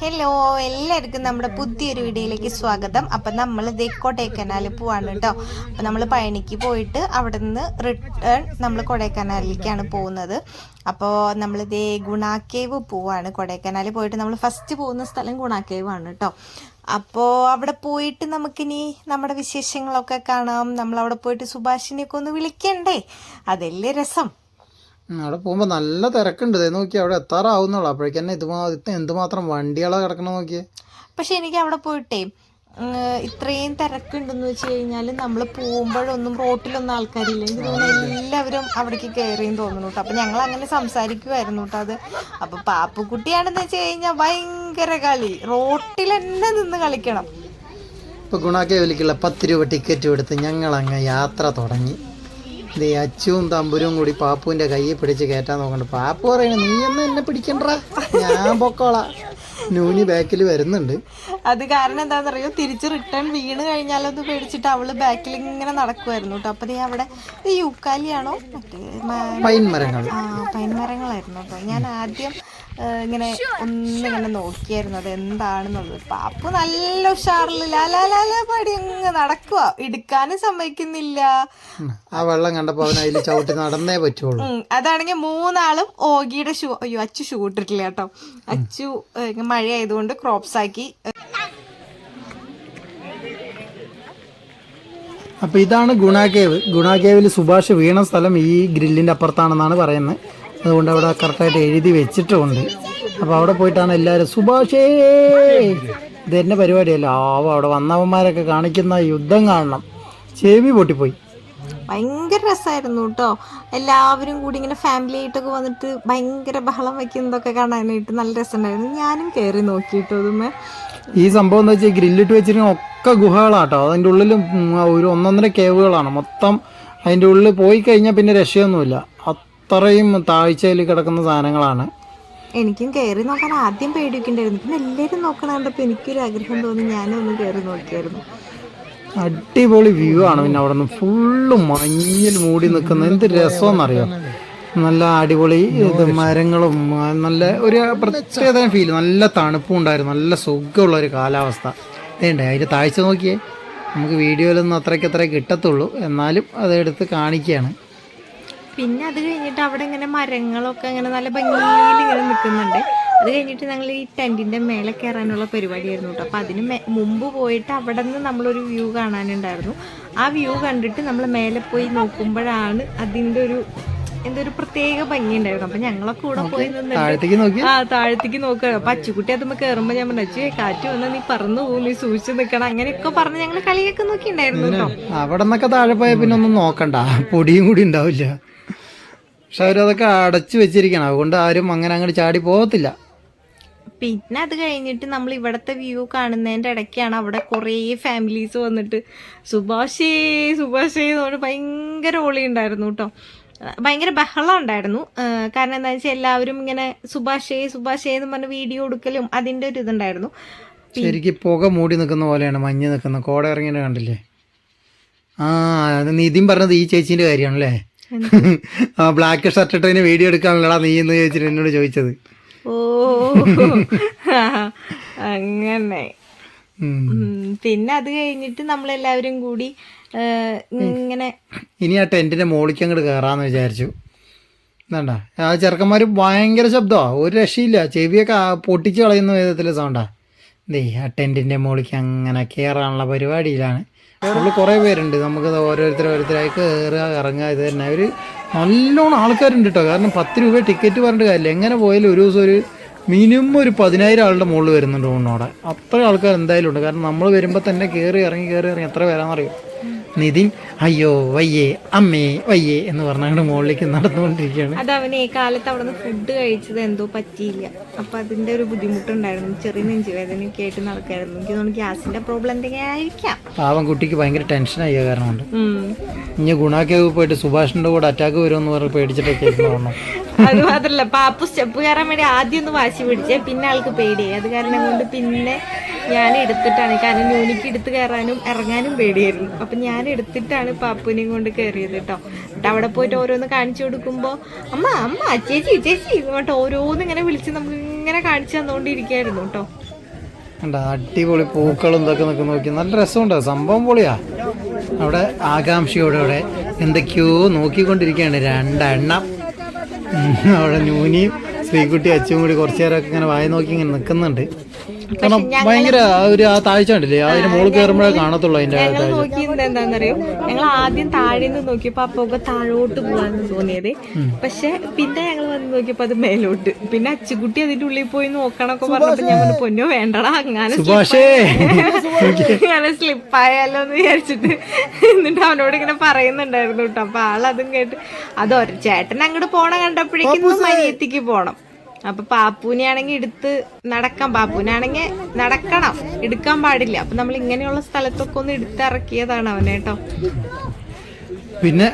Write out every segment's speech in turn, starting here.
Hello എല്ലാവർക്കും നമ്മുടെ പുതിയൊരു വീഡിയോയിലേക്ക് സ്വാഗതം. അപ്പം നമ്മൾ കൊടൈക്കനാൽ പോവാണ് കേട്ടോ. അപ്പം നമ്മൾ പഴനിക്ക് പോയിട്ട് അവിടെ നിന്ന് റിട്ടേൺ നമ്മൾ കൊടൈക്കനാലിലേക്കാണ് പോകുന്നത്. അപ്പോൾ നമ്മൾ ഇതേ ഗുണാക്കേവ് പോവാണ്. കൊടൈക്കനാൽ പോയിട്ട് നമ്മൾ ഫസ്റ്റ് പോകുന്ന സ്ഥലം ഗുണാക്കേവ് ആണ് കേട്ടോ. അപ്പോൾ അവിടെ പോയിട്ട് നമുക്കിനി നമ്മുടെ വിശേഷങ്ങളൊക്കെ കാണാം. നമ്മൾ അവിടെ പോയിട്ട് സുഭാഷിനെയൊക്കെ ഒന്ന് വിളിക്കണ്ടേ? അതല്ലേ രസം. അവിടെ പോകുമ്പോൾ നല്ല തിരക്കുണ്ട്. ഇതേ നോക്കി അവിടെ എത്താറാവുന്നുള്ളൂ. അപ്പോഴേക്കന്നെ ഇത് എന്തുമാത്രം വണ്ടികളാണ് കിടക്കണം നോക്കിയേ. പക്ഷെ എനിക്ക് അവിടെ പോയിട്ടേ ഇത്രയും തിരക്കുണ്ടെന്ന് വെച്ച് കഴിഞ്ഞാൽ നമ്മൾ പോകുമ്പോഴൊന്നും റോട്ടിലൊന്നും ആൾക്കാരില്ല. എനിക്ക് തോന്നുന്നു എല്ലാവരും അവിടേക്ക് കയറിയെന്ന് തോന്നുന്നു കേട്ടോ. അപ്പം ഞങ്ങൾ അങ്ങനെ സംസാരിക്കുമായിരുന്നു കേട്ടോ അത്. അപ്പം പാപ്പുക്കുട്ടിയാണെന്ന് വെച്ച് കഴിഞ്ഞാൽ ഭയങ്കര കളി. റോട്ടിൽ തന്നെ നിന്ന് കളിക്കണം. ഇപ്പോൾ ഗുണാക്കേവലിക്കുള്ള പത്ത് രൂപ ടിക്കറ്റ് എടുത്ത് ഞങ്ങൾ അങ്ങ് യാത്ര തുടങ്ങി. ദേ അച്ചുവും തമ്പുരും കൂടി പാപ്പുവിന്റെ കയ്യിൽ പിടിച്ച് കയറ്റാൻ നോക്കണ്ട. പാപ്പു പറയണ നീ ഒന്നും എന്നെ പിടിക്കണ്ട? ഞാൻ പൊക്കോള. നൂനി ബാക്കിൽ വരുന്നുണ്ട്. അത് കാരണം എന്താണെന്നറിയോ? തിരിച്ച് റിട്ടേൺ വീണ് കഴിഞ്ഞാലൊന്ന് പേടിച്ചിട്ട് അവൾ ബാക്കിൽ ഇങ്ങനെ നടക്കുമായിരുന്നു കേട്ടോ. അപ്പൊ നീ അവിടെ ഈ യൂക്കാലിയാണോ? മറ്റേ പൈൻ മരങ്ങൾ. ആ പൈൻ മരങ്ങളായിരുന്നു കേട്ടോ. ഞാൻ ആദ്യം ഇങ്ങനെ ഒന്നിങ്ങനെ നോക്കിയായിരുന്നു അത് എന്താണെന്നുള്ളത് പാപ്പു നല്ല ഉഷാറിൽ ലാലാലാല പാടി അങ്ങ് നടക്കുക എടുക്കാനും സമ്മതിക്കുന്നില്ല. ആ വെള്ളം കണ്ടപ്പോ അവൻ അതിൽ ചവിട്ടി നടന്നേ പറ്റുള്ളൂ. അതാണെങ്കിൽ മൂന്നാളും ഓഗിയുടെ ഷൂ അയ്യോ അച്ചു ഷൂ ഇട്ടിട്ടില്ല കേട്ടോ. അച്ചു മഴ ആയതുകൊണ്ട് ക്രോപ്സ് ആക്കി അപ്പൊ ഇതാണ് ഗുണാകേവ്. ഗുണാകേവിൽ സുഭാഷ് വീണ സ്ഥലം ഈ ഗ്രില്ലിന്റെ അപ്പുറത്താണെന്നാണ് പറയുന്നത്. അതുകൊണ്ട് അവിടെ കറക്റ്റായിട്ട് എഴുതി വെച്ചിട്ടുമുണ്ട് അപ്പോൾ അവിടെ പോയിട്ടാണ് എല്ലാവരും സുഭാഷേ! ഇത് എന്റെ പരിപാടിയല്ല? ആവോ അവിടെ വന്നവന്മാരൊക്കെ കാണിക്കുന്ന യുദ്ധം കാണണം. ചെവി പൊട്ടിപ്പോയി. ഭയങ്കര രസമായിരുന്നു കേട്ടോ. എല്ലാവരും കൂടി ഇങ്ങനെ ഫാമിലി ആയിട്ടൊക്കെ വന്നിട്ട് ഭയങ്കര ബഹളം വയ്ക്കുന്നതൊക്കെ കാണാനായിട്ട് നല്ല രസമുണ്ടായിരുന്നു. ഞാനും കയറി നോക്കിയിട്ടോ അതുമേ ഈ സംഭവം എന്താ വെച്ചാൽ ഗ്രില്ലിട്ട് വെച്ചിരിക്കുന്ന ഒക്കെ ഗുഹകളാട്ടോ. അതിന്റെ ഉള്ളിൽ ഒരു ഒന്നൊന്നര കേവുകളാണ് മൊത്തം അതിന്റെ ഉള്ളിൽ പോയി കഴിഞ്ഞാൽ പിന്നെ രക്ഷയൊന്നുമില്ല. അത്രയും താഴ്ചയിൽ കിടക്കുന്ന സാധനങ്ങളാണ്. എനിക്കും കയറി നോക്കാൻ ആദ്യം പേടിക്കണ്ടായിരുന്നു പിന്നെ എല്ലാവരും നോക്കണ കണ്ടപ്പോൾ എനിക്കൊരു ആഗ്രഹം തോന്നി ഞാനും ഒന്ന് കയറി നോക്കിയായിരുന്നു. അടിപൊളി വ്യൂ ആണ് പിന്നെ അവിടെ നിന്ന് ഫുള്ള് മഞ്ഞിൽ മൂടി നിൽക്കുന്ന എന്ത് രസമെന്നറിയോ നല്ല അടിപൊളി ഇത് മരങ്ങളും നല്ല ഒരു പ്രത്യേകത ഫീൽ നല്ല തണുപ്പും ഉണ്ടായിരുന്നു നല്ല സുഖമുള്ള ഒരു കാലാവസ്ഥ. ഇതേണ്ടേ? അതിന്റെ താഴ്ച നോക്കിയേ. നമുക്ക് വീഡിയോയിലൊന്നും അത്രയ്ക്ക് അത്രേ കിട്ടത്തുള്ളൂ. എന്നാലും അതെടുത്ത് കാണിക്കുകയാണ്. പിന്നെ അത് കഴിഞ്ഞിട്ട് അവിടെ ഇങ്ങനെ മരങ്ങളൊക്കെ അങ്ങനെ നല്ല ഭംഗിയിൽ ഇങ്ങനെ നിൽക്കുന്നുണ്ട്. അത് കഴിഞ്ഞിട്ട് ഞങ്ങൾ ഈ ടെന്റിന്റെ മേലെ കയറാനുള്ള പരിപാടിയായിരുന്നു കേട്ടോ. അപ്പൊ അതിന് മുമ്പ് പോയിട്ട് അവിടെ നിന്ന് നമ്മളൊരു വ്യൂ കാണാനുണ്ടായിരുന്നു. ആ വ്യൂ കണ്ടിട്ട് നമ്മൾ മേലെ പോയി നോക്കുമ്പോഴാണ് അതിന്റെ ഒരു എന്തൊരു ഒരു പ്രത്യേക ഭംഗി ഉണ്ടായിരുന്നു. അപ്പൊ ഞങ്ങളൊക്കെ കൂടെ പോയി നിന്നിട്ട് ആ താഴത്തേക്ക് നോക്കുക. അപ്പൊ അച്ചുകുട്ടി അതുമ്പോ കയറുമ്പോ ഞാൻ പറഞ്ഞു അച്ചു കാറ്റ് വന്നാൽ നീ പറന്നു പോകും നീ സൂക്ഷിച്ചു നിൽക്കണം. അങ്ങനെയൊക്കെ പറഞ്ഞ് ഞങ്ങൾ കളിയൊക്കെ നോക്കിണ്ടായിരുന്നു അവിടെ നിന്നൊക്കെ താഴെ പോയാൽ പിന്നെ ഒന്നും നോക്കണ്ട. പൊടിയും കൂടി ഉണ്ടാവില്ല. പക്ഷെ അവരതൊക്കെ അടച്ചു വെച്ചിരിക്കണം. അതുകൊണ്ട് ആരും അങ്ങനെ അങ്ങോട്ട് ചാടി പോകത്തില്ല പിന്നെ അത് കഴിഞ്ഞിട്ട് നമ്മൾ ഇവിടത്തെ വ്യൂ കാണുന്നതിന്റെ ഇടയ്ക്കാണ് അവിടെ കുറേ ഫാമിലീസ് വന്നിട്ട് സുഭാഷേ സുഭാഷേ എന്ന് പറഞ്ഞ് ഭയങ്കര ഓളി ഉണ്ടായിരുന്നു കേട്ടോ. ഭയങ്കര ബഹളം ഉണ്ടായിരുന്നു. കാരണം എന്താ വെച്ചാൽ എല്ലാവരും ഇങ്ങനെ സുഭാഷേ സുഭാഷേ എന്ന് പറഞ്ഞ് വീഡിയോ എടുക്കലും അതിന്റെ ഒരു ഇതുണ്ടായിരുന്നു. ശരിക്കും പുക മൂടി നിൽക്കുന്ന പോലെയാണ് മഞ്ഞ് നിൽക്കുന്ന. കോട ഇറങ്ങിയത് കണ്ടില്ലേ? ആ അത് നിതിൻ പറഞ്ഞത് ഈ ചേച്ചീന്റെ കാര്യമാണല്ലേ? ആ ബ്ലാക്ക് ഷർട്ട് ഇട്ടതിന് വീഡിയോ എടുക്കാനല്ലടാ നീ എന്ന് ചോദിച്ചിട്ട് എന്നോട് ചോദിച്ചത്. ഓ. അങ്ങനെ. പിന്നെ അത് കഴിഞ്ഞിട്ട് നമ്മളെല്ലാവരും കൂടി ഇങ്ങനെ ഇനി ആ ടെന്റിന്റെ മോളിക്ക് അങ്ങോട്ട് കയറാന്ന് വിചാരിച്ചു. ആ ചെറുക്കന്മാർ ഭയങ്കര ശബ്ദമാണ് ഒരു രക്ഷയില്ല. ചെവിയൊക്കെ പൊട്ടിച്ചു പൊട്ടിച്ച് കളയുന്ന വിധത്തിലെ സൗണ്ടാ ദേ ആ ടെന്റിന്റെ മോളിക്ക് അങ്ങനെ കയറാനുള്ള പരിപാടിയിലാണ്. ഉള്ളിൽ കുറേ പേരുണ്ട്. നമുക്ക് ഓരോരുത്തർ ഓരോരുത്തരായി കയറുക ഇറങ്ങുക ഇത് തന്നെ. അവർ നല്ലോണം ആൾക്കാരുണ്ട് കേട്ടോ കാരണം പത്ത് രൂപ ടിക്കറ്റ് പറഞ്ഞിട്ട് കാര്യമില്ല. എങ്ങനെ പോയാലും ഒരു ദിവസം ഒരു മിനിമം ഒരു പതിനായിരം ആളുടെ മുകളിൽ വരുന്നുണ്ട് തോന്നുന്നു അത്ര ആൾക്കാർ എന്തായാലും ഉണ്ട്. കാരണം നമ്മൾ വരുമ്പോൾ തന്നെ കയറി ഇറങ്ങി കയറി ഇറങ്ങി എത്ര പേരാണെന്നറിയോ? നിതിൻ അയ്യോ വയ്യേ അമ്മേ വയ്യേ എന്ന് പറഞ്ഞാണ്ട് മുകളിലേക്ക് നടന്നുകൊണ്ടിരിക്കുകയാണ്. അത് അവന് ഈ കാലത്ത് അവിടെ നിന്ന് ഫുഡ് കഴിച്ചത് എന്തോ പറ്റിയില്ല. അപ്പൊ അതിന്റെ ഒരു ബുദ്ധിമുട്ടുണ്ടായിരുന്നു. ചെറിയ നെഞ്ചുവേദനയൊക്കെ ആയിട്ട് നടക്കായിരുന്നു. എനിക്ക് തോന്നുന്നു ഗ്യാസിന്റെ പ്രോബ്ലം എന്തെങ്കിലും ആയിരിക്കാം. പാവം കുട്ടിക്ക് ഭയങ്കര ടെൻഷനായി കാരണം കാരണമുണ്ട്. ഇനി ഗുണാക്കേവ് പോയിട്ട് സുഭാഷിന്റെ കൂടെ അറ്റാക്ക് വരുമെന്ന് പറഞ്ഞ് പേടിച്ചിട്ടൊക്കെ അത് മാത്രല്ല പാപ്പു സ്റ്റെപ്പ് കയറാൻ വേണ്ടി ആദ്യം ഒന്ന് വാശി പിടിച്ചേ പിന്നെ ആൾക്ക് പേടിയായി. അത് കാരണം കൊണ്ട് പിന്നെ ഞാൻ എടുത്തിട്ടാണ്. കാരണം യൂണിക്ക് എടുത്ത് കയറാനും ഇറങ്ങാനും പേടിയായിരുന്നു. അപ്പൊ ഞാൻ എടുത്തിട്ടാണ് പാപ്പുവിനെയും കൊണ്ട് കയറിയത് കേട്ടോ. എന്നിട്ട് അവിടെ പോയിട്ട് ഓരോന്ന് കാണിച്ചു കൊടുക്കുമ്പോ അമ്മ അമ്മ ചേച്ചി ചേച്ചി എന്നിട്ട് ഓരോന്ന് ഇങ്ങനെ വിളിച്ച് നമുക്ക് ഇങ്ങനെ കാണിച്ചു തന്നുകൊണ്ടിരിക്കുകയായിരുന്നു കേട്ടോ. അടിപൊളി പൂക്കളും ഇതൊക്കെ നിൽക്കു നോക്കി. നല്ല രസമുണ്ട്. സംഭവം പൊളിയാ. അവിടെ ആകാംക്ഷയോടെ അവിടെ എന്തൊക്കെയോ നോക്കിക്കൊണ്ടിരിക്കുകയാണ് രണ്ടെണ്ണം. അവിടെ ന്യൂനിയും ശ്രീകുട്ടി അച്ചും കൂടി കുറച്ചു നേരമൊക്കെ ഇങ്ങനെ വായി നോക്കി ഇങ്ങനെ നിൽക്കുന്നുണ്ട്. കാരണം ഭയങ്കര ആ ഒരു ആ താഴ്ച ഉണ്ടല്ലേ അതിന്റെ മുകളിൽ കയറുമ്പോഴേ കാണത്തുള്ളൂ അതിന്റെ ഞങ്ങൾ എന്താണെന്നറിയോ? ഞങ്ങൾ ആദ്യം താഴെ നിന്ന് നോക്കിയപ്പോ ആ പുക താഴോട്ട് പോവാന്ന് തോന്നിയത്. പക്ഷെ പിന്നെ ഞങ്ങൾ വന്ന് നോക്കിയപ്പോ അത് മേലോട്ട്. പിന്നെ അച്ചുകുട്ടി അതിന്റെ ഉള്ളിൽ പോയി നോക്കണൊക്കെ പറഞ്ഞപ്പോ ഞാൻ പറഞ്ഞു പൊന്നോ വേണ്ടടാ അങ്ങനെ സുഭാഷേ. അങ്ങനെ സ്ലിപ്പായാലോ എന്ന് വിചാരിച്ചിട്ട് എന്നിട്ട് അവനോട് ഇങ്ങനെ പറയുന്നുണ്ടായിരുന്നു കേട്ടോ. അപ്പൊ ആളതും കേട്ട് അത് ഒരു ചേട്ടൻ അങ്ങോട്ട് പോണ കണ്ടപ്പോഴേക്കും മരിയത്തിക്ക് പോണം. അപ്പൊ പാപ്പൂനെയാണെങ്കിൽ എടുത്ത് നടക്കാം. പാപ്പൂനാണെങ്കിൽ നടക്കണം. എടുക്കാൻ പാടില്ല. അപ്പൊ നമ്മൾ ഇങ്ങനെയുള്ള സ്ഥലത്തൊക്കെ ഒന്ന് എടുത്തിറക്കിയതാണ് അവനെ കേട്ടോ. പിന്നെ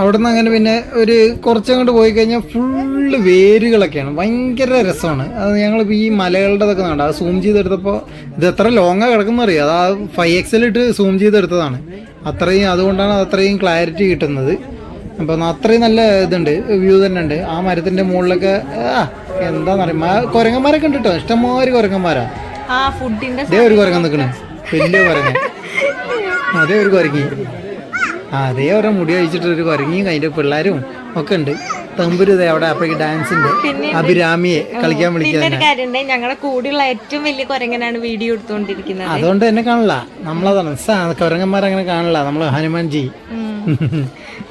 അവിടെ നിന്ന് അങ്ങനെ പിന്നെ ഒരു കുറച്ചങ്ങോട്ട് പോയി കഴിഞ്ഞാൽ ഫുള്ള് വേരുകളൊക്കെയാണ്. ഭയങ്കര രസമാണ്. അത് ഞങ്ങളിപ്പോൾ ഈ മലകളുടെതൊക്കെ കണ്ട? അത് സൂം ചെയ്തെടുത്തപ്പോൾ ഇത് എത്ര ലോങ്ങാണ് കിടക്കുന്ന അറിയാം? അത് ആ ഫൈവ് എക്സലിട്ട് സൂം ചെയ്തെടുത്തതാണ്. അത്രയും അതുകൊണ്ടാണ് അത് അത്രയും ക്ലാരിറ്റി കിട്ടുന്നത്. അപ്പം അത്രയും നല്ല ഇതുണ്ട് വ്യൂ തന്നെ ഉണ്ട്. ആ മരത്തിന്റെ മുകളിലൊക്കെ എന്താന്ന് പറയുമ്പോ കുരങ്ങന്മാരൊക്കെ ഉണ്ട് കേട്ടോ ഇഷ്ടംമാതിരി കുരങ്ങന്മാരാ. അതേ ഒരു കുരങ്ങൻ നിൽക്കണേ വലിയ കുരങ്ങൻ. അതേ ഒരു കുരങ്ങി. അതേ ഓരോ മുടി അഴിച്ചിട്ട് ഒരു കുരങ്ങിയും അതിന്റെ പിള്ളേരും ഒക്കെ ഉണ്ട്. തമ്പുരു ദേ അവിടെ അപ്പോഴേക്ക് ഡാൻസിന്റെ അഭിരാമിയെ കളിക്കാൻ വിളിക്കാൻ ഞങ്ങളുടെ കൂടെയുള്ള ഏറ്റവും വലിയ കുരങ്ങനാണ് വീഡിയോ എടുത്തുകൊണ്ടിരിക്കുന്നത്. അതുകൊണ്ട് തന്നെ കാണില്ല നമ്മളതാണ്. സാ കുരങ്ങന്മാരങ്ങനെ കാണില്ല നമ്മൾ ഹനുമാൻജി.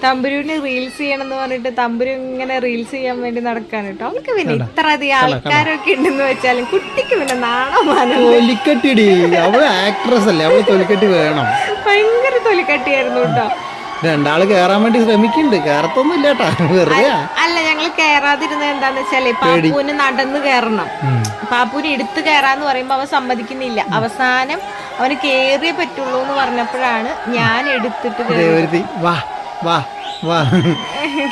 തമ്പുരുവിന് റീൽസ് ചെയ്യണം എന്ന് പറഞ്ഞിട്ട് തമ്പുരു ഇങ്ങനെ റീൽസ് ചെയ്യാൻ വേണ്ടി നടക്കാൻ കേട്ടോ. അവൾക്ക് പിന്നെ ഇത്ര അധികം ആൾക്കാരൊക്കെ ഉണ്ടെന്ന് വെച്ചാലും കുട്ടിക്ക് പിന്നെ നാണമാനം തൊലിക്കട്ടിടി. അവൾ ആക്ട്രസ് അല്ലേ? അവൾ തൊലിക്കട്ടി വേണം. ഭയങ്കര തൊലിക്കട്ടിയായിരുന്നു കേട്ടോ. രണ്ടാൾ കേറാൻ വേണ്ടി ശ്രമിക്കുന്നുണ്ട്. കേറത്തൊന്നും ഇല്ല കേട്ടാ. വെറുതെ. അല്ല ഞങ്ങൾ കേറാതിരുന്നത് എന്താന്ന് വെച്ചാൽ പാപ്പുവിന് നടന്ന് കയറണം പാപ്പുവിന് എടുത്ത് കയറാന്ന് പറയുമ്പോ അവ സമ്മതിക്കുന്നില്ല. അവസാനം അവന് കേറിയേ പറ്റുള്ളൂ എന്ന് പറഞ്ഞപ്പോഴാണ് ഞാൻ എടുത്തിട്ട് വാ വാ വാ.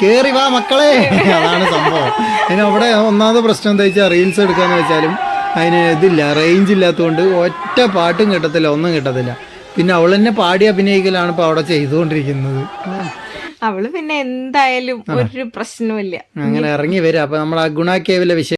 കേറി വാ മക്കളെ. അതാണ് സംഭവം. അതിന് അവിടെ ഒന്നാമത്തെ പ്രശ്നം എന്താ വെച്ചാൽ റീൽസ് എടുക്കാന്ന് വെച്ചാലും അതിന് ഇതില്ല റേഞ്ച് ഇല്ലാത്തതുകൊണ്ട് ഒറ്റ പാട്ടും കിട്ടത്തില്ല ഒന്നും കിട്ടത്തില്ല. പിന്നെ അവൾ തന്നെ പാടി അഭിനയിക്കലാണ് ഇപ്പൊ അവിടെ ചെയ്തുകൊണ്ടിരിക്കുന്നത്. അവൾ പിന്നെ എന്തായാലും ഒരു പ്രശ്നമില്ല അങ്ങനെ ഇറങ്ങി വരിക അപ്പൊ നമ്മൾ ആ ഗുണ കേവിലെ വിഷയം